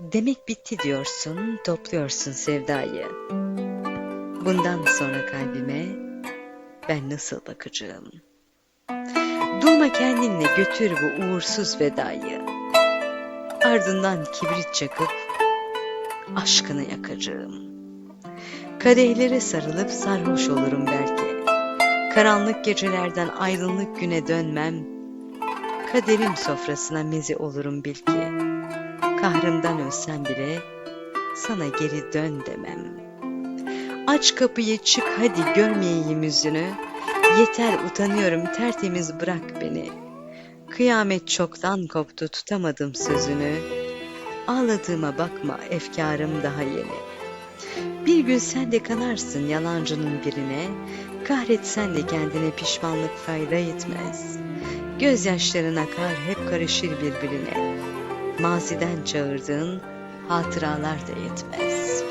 Demek bitti diyorsun, topluyorsun sevdayı. Bundan sonra kalbime ben nasıl bakacağım? Durma kendinle götür bu uğursuz vedayı. Ardından kibrit çakıp aşkını yakacağım. Kadehlere sarılıp sarhoş olurum belki. Karanlık gecelerden aydınlık güne dönmem. Kaderim sofrasına meze olurum bil ki. Kahrımdan ölsem bile sana geri dön demem. Aç kapıyı çık hadi görmeyeyim yüzünü. Yeter utanıyorum tertemiz bırak beni. Kıyamet çoktan koptu tutamadım sözünü. Ağladığıma bakma efkarım daha yeni. Bir gün sen de kanarsın yalancının birine. Kahretsen de kendine pişmanlık fayda etmez. Gözyaşların akar hep karışır birbirine. Maziden çağırdığın hatıralar da yetmez.